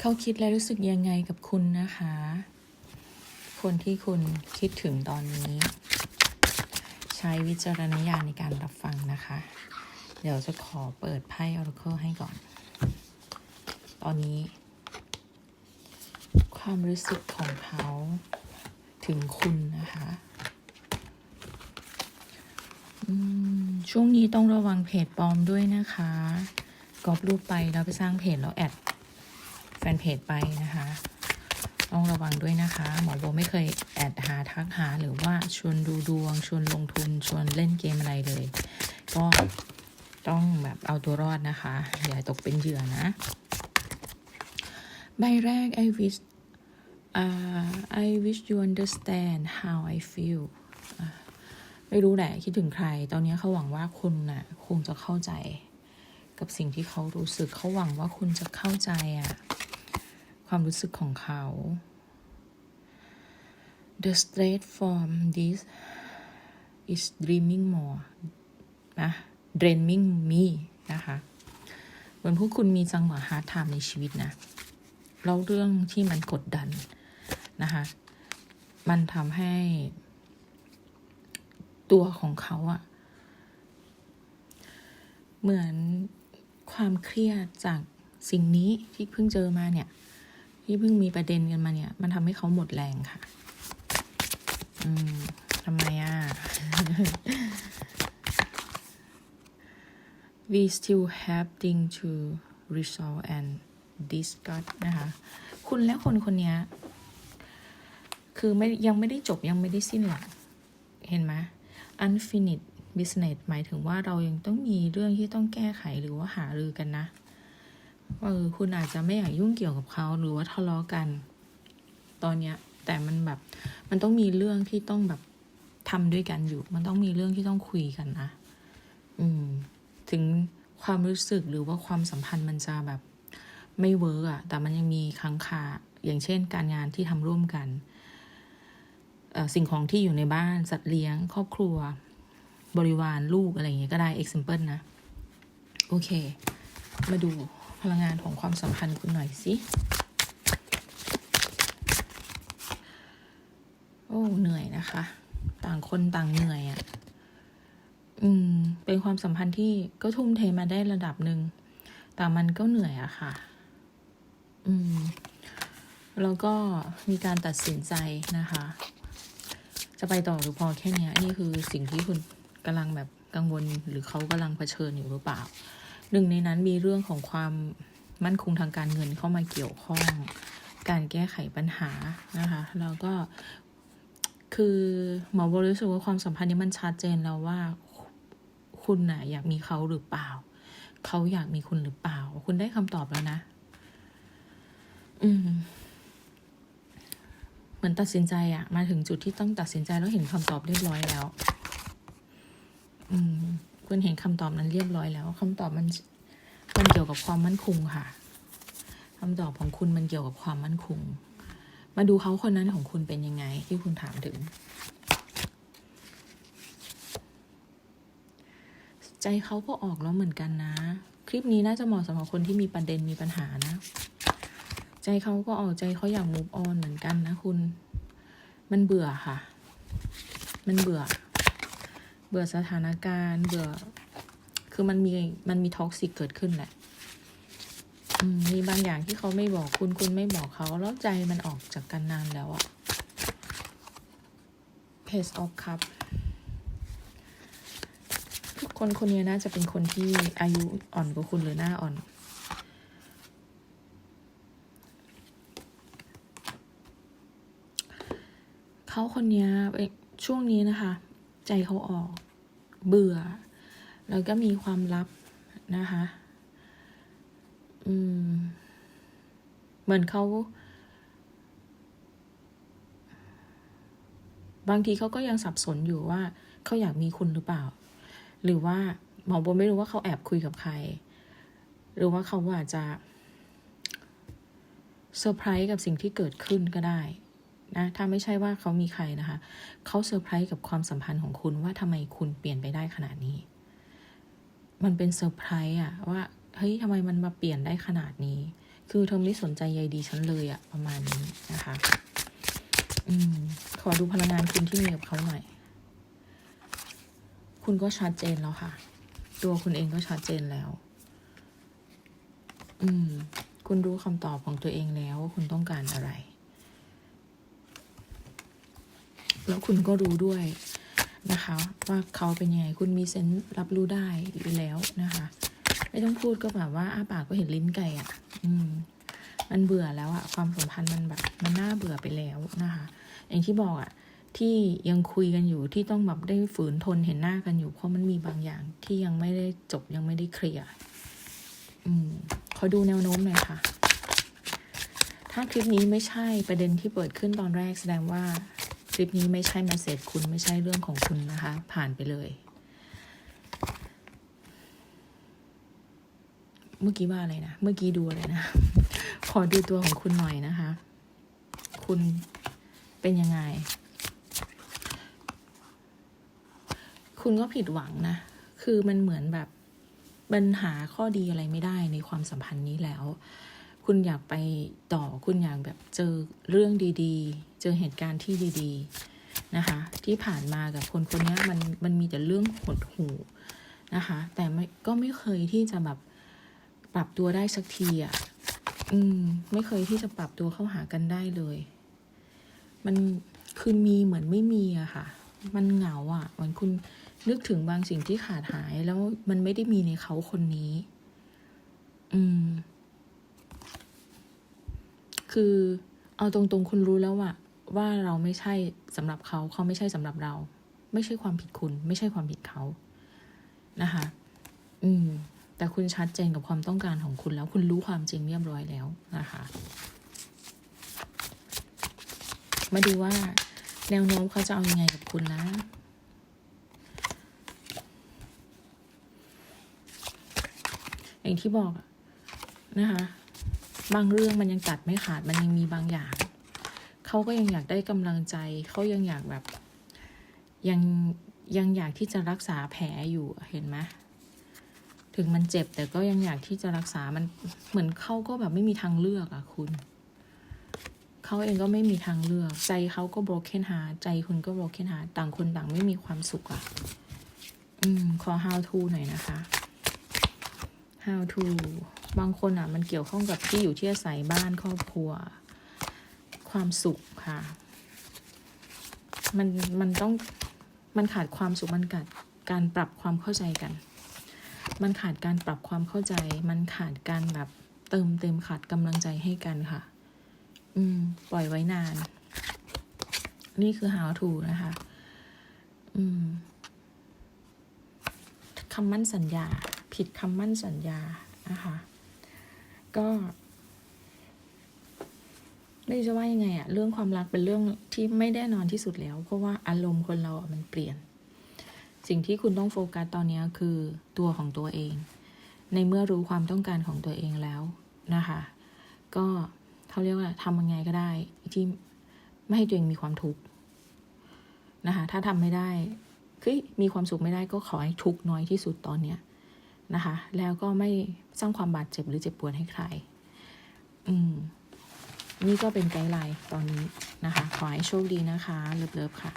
เขาคิดและรู้สึกยังไงกับคุณนะคะ คนที่คุณคิดถึงตอนนี้ ใช้วิจารณญาณในการรับฟังนะคะ เดี๋ยวจะขอเปิดไพ่ Oracle ให้ก่อน ตอนนี้ ความรู้สึกของเขาถึงคุณนะคะช่วงนี้ต้องระวังเพจปลอมด้วยนะคะกรอบรูปไปแล้วไปสร้างเพจแล้วแอด นเพจไปนะคะต้องระวังด้วยนะคะ หมอโบไม่เคยแอดหาทักหาหรือว่าชวนดูดวง ชวนลงทุน ชวนเล่นเกมอะไรเลย ก็ต้องแบบเอาตัวรอดนะคะ อย่าตกเป็นเหยื่อนะ ใบแรก I wish uh, I wish you understand how I feel ไม่รู้แหละคิดถึงใคร ตอนนี้เขาหวังว่าคุณน่ะคงจะเข้าใจ กับสิ่งที่เขารู้สึกเขาหวังว่าคุณจะเข้าใจอะ ความรู้สึกของเขา The straight from this is dreaming more นะ draining me นะคะเหมือนพวกคุณมีจังหวะฮาร์ดไทม์ในชีวิตนะแล้วเรื่องที่มันกดดันนะคะมันทำให้ตัวของเขาอะเหมือนความเครียดจากสิ่งนี้ที่เพิ่งเจอมาเนี่ย ที่เพิ่งมีประเด็นกันมาเนี่ย มันทำให้เขาหมดแรงค่ะ อืมทำไมอะ we still have thing to resolve and discuss นะคะ คุณและคนคนนี้คือไม่ยังไม่ได้จบยังไม่ได้สิ้นหรอกเห็นไหม unfinished business หมายถึงว่าเรายังต้องมีเรื่องที่ต้องแก้ไขหรือว่าหารือกันนะ เออคุณอาจจะไม่อยากยุ่งเกี่ยวกับเขาหรือว่าทะเลาะกัน ตอนเนี้ย แต่มันแบบ มันต้องมีเรื่องที่ต้องแบบทำด้วยกันอยู่ มันต้องมีเรื่องที่ต้องคุยกันนะอืม ถึงความรู้สึกหรือว่าความสัมพันธ์มันจะแบบไม่เวิร์กอะแต่มันยังมีค้างคาอย่างเช่น การงานที่ทำร่วมกันสิ่งของที่อยู่ในบ้านสัตว์เลี้ยง ครอบครัว บริวารลูกอะไรอย่างเงี้ยก็ได้ example นะ โอเค มาดู พลังงานของความสัมพันธ์คุณหน่อยสิโอ้เหนื่อยนะคะ ต่างคนต่างเหนื่อยอะ่ะอืม เป็นความสัมพันธ์ที่ก็ทุ่มเทมาได้ระดับหนึ่งแต่มันก็เหนื่อยอะค่ะ อืม แล้วก็มีการตัดสินใจนะคะ จะไปต่อหรือพอแค่เนี้ยนี่คือสิ่งที่คุณกำลังแบบกังวลหรือเขากำลังเผชิญอยู่หรือเปล่า หนึ่งในนั้นมีเรื่องของความมั่นคงทางการเงินเข้ามาเกี่ยวข้อง การแก้ไขปัญหานะคะ แล้วก็คือหมอบรู้สึกว่าความสัมพันธ์นี้มันชัดเจนแล้วว่าคุณน่ะอยากมีเขาหรือเปล่า เขาอยากมีคุณหรือเปล่า คุณได้คำตอบแล้วนะ อืมเหมือนตัดสินใจอะมาถึงจุดที่ต้องตัดสินใจแล้วเห็นคำตอบเรียบร้อยแล้ว อืม คุณเห็นคำตอบนั้นเรียบร้อยแล้วคำตอบมันมันเกี่ยวกับความมั่นคงค่ะคำตอบของคุณมันเกี่ยวกับความมั่นคง มาดูเขาคนนั้นของคุณเป็นยังไงที่คุณถามถึง ใจเขาก็ออกแล้วเหมือนกันนะ คลิปนี้น่าจะเหมาะสำหรับคนที่มีประเด็นมีปัญหานะ ใจเขาก็ออกใจเขาอยาก move on เหมือนกันนะคุณ มันเบื่อค่ะ มันเบื่อ เบื่อสถานการณ์ เบื่อ คือมันมีมันมีท็อกซิกเกิดขึ้นแหละมมีบางอย่างที่เขาไม่บอกคุณคุณไม่บอกเขาแล้วใจมันออกจากกันนานแล้วอะ Page of Cup คนคนนี้น่าจะเป็นคนที่อายุอ่อนกว่าคุณหรือหน้าอ่อน เขาคนนี้ช่วงนี้นะคะ ใจเขาออก เบื่อ แล้วก็มีความลับนะคะอืม เหมือนเขาบางทีเขาก็ยังสับสนอยู่ว่าเขาอยากมีคุณหรือเปล่า หรือว่าหมอโบไม่รู้ว่าเขาแอบคุยกับใคร หรือว่าเขาอาจจะเซอร์ไพรส์กับสิ่งที่เกิดขึ้นก็ได้ นะถ้าไม่ใช่ว่าเขามีใครนะคะ เขาเซอร์ไพรส์กับความสัมพันธ์ของคุณว่าทำไมคุณเปลี่ยนไปได้ขนาดนี้ มันเป็นเซอร์ไพรส์อะว่าเฮ้ยทำไมมันมาเปลี่ยนได้ขนาดนี้ คือเธอไม่สนใจใยดีฉันเลยอะประมาณนี้นะคะอืมขอดูพลังงานคุณที่มีกับเขาหน่อย คุณก็ชัดเจนแล้วค่ะ ตัวคุณเองก็ชัดเจนแล้ว อืม คุณรู้คำตอบของตัวเองแล้วว่าคุณต้องการอะไร แล้วคุณก็รู้ด้วยนะคะ ว่าเขาเป็นยังไงคุณมีเซนส์รับรู้ได้อยู่แล้วนะคะ ไม่ต้องพูดก็แบบว่าอ้าปากก็เห็นลิ้นไก่อะ่ะ อืม มันเบื่อแล้วอะความสัมพันธ์มันแบบมันน่าเบื่อไปแล้วนะคะ อย่างที่บอกอะที่ยังคุยกันอยู่ที่ต้องแบบได้ฝืนทนเห็นหน้ากันอยู่ เพราะมันมีบางอย่างที่ยังไม่ได้จบยังไม่ได้เคลียร์อืมขอดูแนวโน้มหน่อยค่ะ ถ้าคลิปนี้ไม่ใช่ประเด็นที่เปิดขึ้นตอนแรกแสดงว่า ลิปนี้ไม่ใช่มาเสจคุณไม่ใช่เรื่องของคุณนะคะ ผ่านไปเลย เมื่อกี้ว่าอะไรนะ เมื่อกี้ดูอะไรนะ ขอดูตัวของคุณหน่อยนะคะ คุณเป็นยังไง คุณก็ผิดหวังนะ คือมันเหมือนแบบปัญหาข้อดีอะไรไม่ได้ในความสัมพันธ์นี้แล้ว คุณอยากไปต่อ คุณอยากแบบเจอเรื่องดี ๆ เจอเหตุการณ์ที่ดีๆนะคะ ที่ผ่านมากับคนคนนี้มันมันมีแต่เรื่องหดหูนะคะ แต่ไม่ก็ไม่เคยที่จะแบบปรับตัวได้สักทีอะอืม ไม่เคยที่จะปรับตัวเข้าหากันได้เลย มันคือมีเหมือนไม่มีอะค่ะ มันเหงาอะเหมือนคุณนึกถึงบางสิ่งที่ขาดหายแล้วมันไม่ได้มีในเขาคนนี้ อืม คือเอาตรงๆ คุณรู้แล้วว่า ว่าเราไม่ใช่สำหรับเขาเขาไม่ใช่สำหรับเรา ไม่ใช่ความผิดคุณ ไม่ใช่ความผิดเขานะคะ อืม แต่คุณชัดเจนกับความต้องการของคุณแล้ว คุณรู้ความจริงเรียบร้อยแล้วนะคะ มาดูว่า แนวโน้มเขาจะเอาอยัางไงกับคุณนะอย่างที่บอกนะคะ บางเรื่องมันยังตัดไม่ขาดมันยังมีบางอย่าง เขาก็ยังอยากได้กำลังใจ เขายังอยากแบบ ยังยังอยากที่จะรักษาแผลอยู่เห็นไหมถึงมันเจ็บแต่ก็ยังอยากที่จะรักษามันเหมือนเขาก็แบบไม่มีทางเลือกอะคุณเขาเองก็ไม่มีทางเลือก ใจเขาก็ broken heart ใจคุณก็ broken heart ต่างคนต่างไม่มีความสุขอะอืมขอ how to หน่อยนะคะ how to บางคนอะมันเกี่ยวข้องกับที่อยู่ที่อาศัยบ้านครอบครัว ความสุขค่ะ มันมันต้องมันขาดความสุขมันขาดการปรับความเข้าใจกัน มันขาดการปรับความเข้าใจ มันขาดการแบบเติมเต็มขาดกำลังใจให้กันค่ะ อืม ปล่อยไว้นาน นี่คือ how to นะคะ อืมคำมั่นสัญญา ผิดคำมั่นสัญญานะคะ ก็ ไม่จะว่ายังไงอะเรื่องความรักเป็นเรื่องที่ไม่แน่นอนที่สุดแล้ว เพราะว่าอารมณ์คนเราอะมันเปลี่ยน สิ่งที่คุณต้องโฟกัสตอนนี้คือตัวของตัวเอง ในเมื่อรู้ความต้องการของตัวเองแล้วนะคะ ก็เขาเรียกว่าทำยังไงก็ได้ที่ไม่ให้ตัวเองมีความทุกข์นะคะ ถ้าทำไม่ได้คือมีความสุขไม่ได้ก็ขอให้ทุกข์น้อยที่สุดตอนเนี้ยนะคะ แล้วก็ไม่สร้างความบาดเจ็บหรือเจ็บปวดให้ใคร อืม นี่ก็เป็นไกด์ไลน์ตอนนี้นะคะ ขอให้โชคดีนะคะ เลิฟๆค่ะ